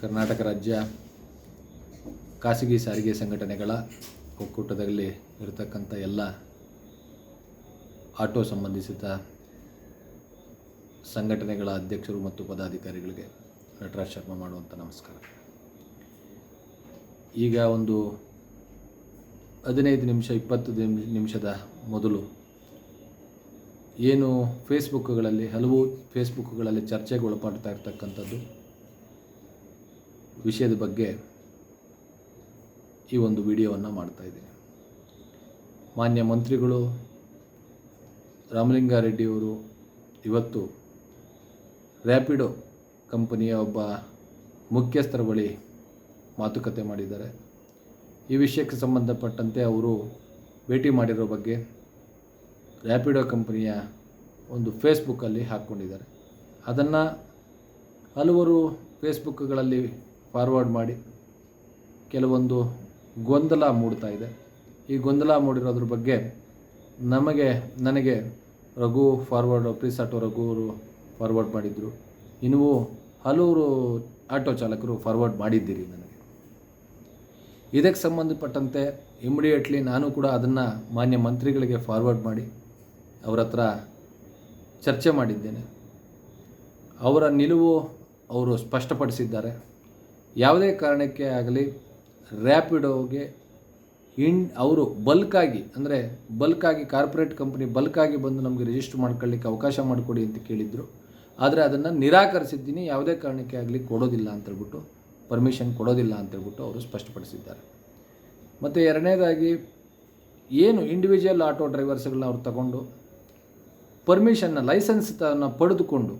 ಕರ್ನಾಟಕ ರಾಜ್ಯ ಖಾಸಗಿ ಸಾರಿಗೆ ಸಂಘಟನೆಗಳ ಒಕ್ಕೂಟದಲ್ಲಿ ಇರತಕ್ಕಂಥ ಎಲ್ಲ ಆಟೋ ಸಂಬಂಧಿಸಿದ ಸಂಘಟನೆಗಳ ಅಧ್ಯಕ್ಷರು ಮತ್ತು ಪದಾಧಿಕಾರಿಗಳಿಗೆ ನಟರಾಜ್ ಶರ್ಮಾ ಮಾಡುವಂಥ ನಮಸ್ಕಾರ. ಈಗ ಒಂದು ಹದಿನೈದು ನಿಮಿಷ, ಇಪ್ಪತ್ತು ನಿಮ್- ನಿಮಿಷದ ಮೊದಲು ಏನು ಫೇಸ್ಬುಕ್ಗಳಲ್ಲಿ ಹಲವು ಫೇಸ್ಬುಕ್ಗಳಲ್ಲಿ ಚರ್ಚೆಗೆ ಒಳಪಡ್ತಾ ಇರ್ತಕ್ಕಂಥದ್ದು ವಿಷಯದ ಬಗ್ಗೆ ಈ ಒಂದು ವಿಡಿಯೋವನ್ನು ಮಾಡ್ತಾ ಇದ್ದೀನಿ. ಮಾನ್ಯ ಮಂತ್ರಿಗಳು, ರಾಮಲಿಂಗಾರೆಡ್ಡಿಯವರು ಇವತ್ತು ರ್ಯಾಪಿಡೋ ಕಂಪನಿಯ ಒಬ್ಬ ಮುಖ್ಯಸ್ಥರ ಬಳಿ ಮಾತುಕತೆ ಮಾಡಿದ್ದಾರೆ. ಈ ವಿಷಯಕ್ಕೆ ಸಂಬಂಧಪಟ್ಟಂತೆ ಅವರು ಭೇಟಿ ಮಾಡಿರೋ ಬಗ್ಗೆ ರ್ಯಾಪಿಡೋ ಕಂಪನಿಯ ಒಂದು ಫೇಸ್ಬುಕ್ಕಲ್ಲಿ ಹಾಕ್ಕೊಂಡಿದ್ದಾರೆ. ಅದನ್ನು ಹಲವರು ಫೇಸ್ಬುಕ್ಗಳಲ್ಲಿ ಫಾರ್ವರ್ಡ್ ಮಾಡಿ ಕೆಲವೊಂದು ಗೊಂದಲ ಮೂಡ್ತಾ ಇದೆ. ಈ ಗೊಂದಲ ಮೂಡಿರೋದ್ರ ಬಗ್ಗೆ ನಮಗೆ, ನನಗೆ ರಘು ಫಾರ್ವರ್ಡ್ ಪ್ರೀಸ್ ಆಟೋ ರಘು ಅವರು ಫಾರ್ವರ್ಡ್ ಮಾಡಿದ್ರು. ಇನ್ನೂ ಹಲವರು ಆಟೋ ಚಾಲಕರು ಫಾರ್ವರ್ಡ್ ಮಾಡಿದ್ದೀರಿ ನನಗೆ. ಇದಕ್ಕೆ ಸಂಬಂಧಪಟ್ಟಂತೆ ಇಮಿಡಿಯೇಟ್ಲಿ ನಾನು ಕೂಡ ಅದನ್ನು ಮಾನ್ಯ ಮಂತ್ರಿಗಳಿಗೆ ಫಾರ್ವರ್ಡ್ ಮಾಡಿ ಅವರ ಹತ್ರ ಚರ್ಚೆ ಮಾಡಿದ್ದೇನೆ. ಅವರ ನಿಲುವು ಅವರು ಸ್ಪಷ್ಟಪಡಿಸಿದ್ದಾರೆ. ಯಾವುದೇ ಕಾರಣಕ್ಕೆ ಆಗಲಿ ರ್ಯಾಪಿಡೋಗೆ ಇನ್ ಅವರು ಬಲ್ಕಾಗಿ, ಅಂದರೆ ಬಲ್ಕಾಗಿ ಕಾರ್ಪೊರೇಟ್ ಕಂಪ್ನಿ ಬಲ್ಕಾಗಿ ಬಂದು ನಮಗೆ ರಿಜಿಸ್ಟರ್ ಮಾಡ್ಕೊಳ್ಳಿಕ್ಕೆ ಅವಕಾಶ ಮಾಡಿಕೊಡಿ ಅಂತ ಕೇಳಿದರು. ಆದರೆ ಅದನ್ನು ನಿರಾಕರಿಸಿದ್ದೀನಿ, ಯಾವುದೇ ಕಾರಣಕ್ಕೆ ಆಗಲಿ ಕೊಡೋದಿಲ್ಲ ಅಂತೇಳ್ಬಿಟ್ಟು ಪರ್ಮಿಷನ್ ಕೊಡೋದಿಲ್ಲ ಅಂತೇಳ್ಬಿಟ್ಟು ಅವರು ಸ್ಪಷ್ಟಪಡಿಸಿದ್ದಾರೆ. ಮತ್ತು ಎರಡನೇದಾಗಿ, ಏನು ಇಂಡಿವಿಜುವಲ್ ಆಟೋ ಡ್ರೈವರ್ಸ್ಗಳನ್ನ ಅವ್ರು ತಗೊಂಡು ಪರ್ಮಿಷನ್ನ ಲೈಸೆನ್ಸ್ ತನ್ನ ಪಡೆದುಕೊಂಡು,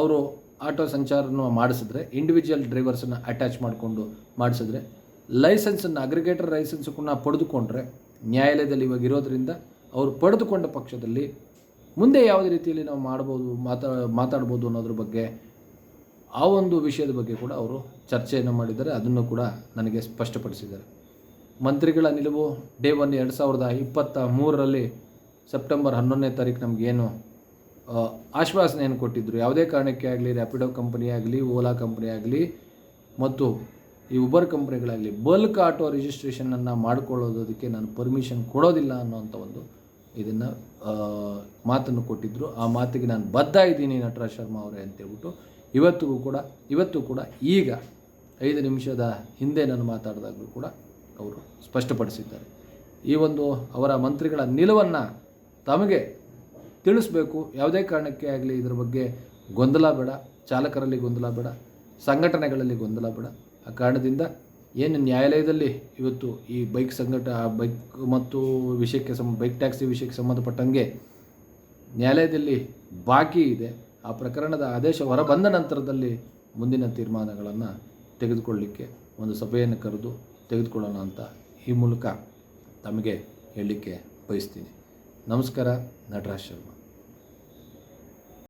ಅವರು ಆಟೋ ಸಂಚಾರನ ಮಾಡಿಸಿದ್ರೆ ಇಂಡಿವಿಜುವಲ್ ಡ್ರೈವರ್ಸನ್ನು ಅಟ್ಯಾಚ್ ಮಾಡಿಕೊಂಡು ಮಾಡಿಸಿದ್ರೆ ಲೈಸೆನ್ಸನ್ನು ಅಗ್ರಿಗೇಟರ್ ಲೈಸೆನ್ಸನ್ನು ಪಡೆದುಕೊಂಡ್ರೆ, ನ್ಯಾಯಾಲಯದಲ್ಲಿ ಇವಾಗ ಇರೋದರಿಂದ ಅವರು ಪಡೆದುಕೊಂಡ ಪಕ್ಷದಲ್ಲಿ ಮುಂದೆ ಯಾವುದೇ ರೀತಿಯಲ್ಲಿ ನಾವು ಮಾಡ್ಬೋದು, ಮಾತಾ, ಮಾತಾಡ್ಬೋದು ಅನ್ನೋದ್ರ ಬಗ್ಗೆ ಆ ಒಂದು ವಿಷಯದ ಬಗ್ಗೆ ಕೂಡ ಅವರು ಚರ್ಚೆಯನ್ನು ಮಾಡಿದ್ದಾರೆ. ಅದನ್ನು ಕೂಡ ನನಗೆ ಸ್ಪಷ್ಟಪಡಿಸಿದ್ದಾರೆ. ಮಂತ್ರಿಗಳ ನಿಲುವು ಡೇ ಒನ್ ಎರಡು ಸಾವಿರದ ಇಪ್ಪತ್ತ ಮೂರರಲ್ಲಿ ಸೆಪ್ಟೆಂಬರ್ ಹನ್ನೊಂದನೇ ತಾರೀಕು ನಮಗೇನು ಆಶ್ವಾಸನೆಯನ್ನು ಕೊಟ್ಟಿದ್ದರು ಯಾವುದೇ ಕಾರಣಕ್ಕೆ ಆಗಲಿ ರ್ಯಾಪಿಡೋ ಕಂಪನಿ ಆಗಲಿ ಓಲಾ ಕಂಪನಿ ಆಗಲಿ, ಮತ್ತು ಈ ಉಬರ್ ಕಂಪ್ನಿಗಳಾಗಲಿ ಬಲ್ಕ್ ಆಟೋ ರಿಜಿಸ್ಟ್ರೇಷನನ್ನು ಮಾಡಿಕೊಳ್ಳೋದಕ್ಕೆ ನಾನು ಪರ್ಮಿಷನ್ ಕೊಡೋದಿಲ್ಲ ಅನ್ನೋಂಥ ಒಂದು ಇದನ್ನು ಮಾತನ್ನು ಕೊಟ್ಟಿದ್ದರು ಆ ಮಾತಿಗೆ ನಾನು ಬದ್ಧ ಇದ್ದೀನಿ ನಟರಾಜ್ ಶರ್ಮಾ ಅವರೇ ಅಂತೇಳ್ಬಿಟ್ಟು ಇವತ್ತಿಗೂ ಕೂಡ, ಇವತ್ತು ಕೂಡ ಈಗ ಐದು ನಿಮಿಷದ ಹಿಂದೆ ನಾನು ಮಾತಾಡಿದಾಗಲೂ ಕೂಡ ಅವರು ಸ್ಪಷ್ಟಪಡಿಸಿದ್ದಾರೆ. ಈ ಒಂದು ಅವರ ಮಂತ್ರಿಗಳ ನಿಲುವನ್ನು ತಮಗೆ ತಿಳಿಸ್ಬೇಕು. ಯಾವುದೇ ಕಾರಣಕ್ಕೆ ಆಗಲಿ ಇದರ ಬಗ್ಗೆ ಗೊಂದಲ ಬೇಡ. ಚಾಲಕರಲ್ಲಿ ಗೊಂದಲ ಬೇಡ. ಸಂಘಟನೆಗಳಲ್ಲಿ ಗೊಂದಲ ಬೇಡ. ಆ ಕಾರಣದಿಂದ ಏನು ನ್ಯಾಯಾಲಯದಲ್ಲಿ ಇವತ್ತು ಈ ಬೈಕ್ ಸಂಘಟ ಬೈಕ್ ಮತ್ತು ವಿಷಯಕ್ಕೆ ಸಂ ಬೈಕ್ ಟ್ಯಾಕ್ಸಿ ವಿಷಯಕ್ಕೆ ಸಂಬಂಧಪಟ್ಟಂಗೆ ನ್ಯಾಯಾಲಯದಲ್ಲಿ ಬಾಕಿ ಇದೆ. ಆ ಪ್ರಕರಣದ ಆದೇಶ ಹೊರಬಂದ ನಂತರದಲ್ಲಿ ಮುಂದಿನ ತೀರ್ಮಾನಗಳನ್ನು ತೆಗೆದುಕೊಳ್ಳಲಿಕ್ಕೆ ಒಂದು ಸಭೆಯನ್ನು ಕರೆದು ತೆಗೆದುಕೊಳ್ಳೋಣ ಅಂತ ಈ ಮೂಲಕ ತಮಗೆ ಹೇಳಲಿಕ್ಕೆ ಬಯಸ್ತೀನಿ. ನಮಸ್ಕಾರ ನಟರಾಜ್ ಶರ್ಮಾ.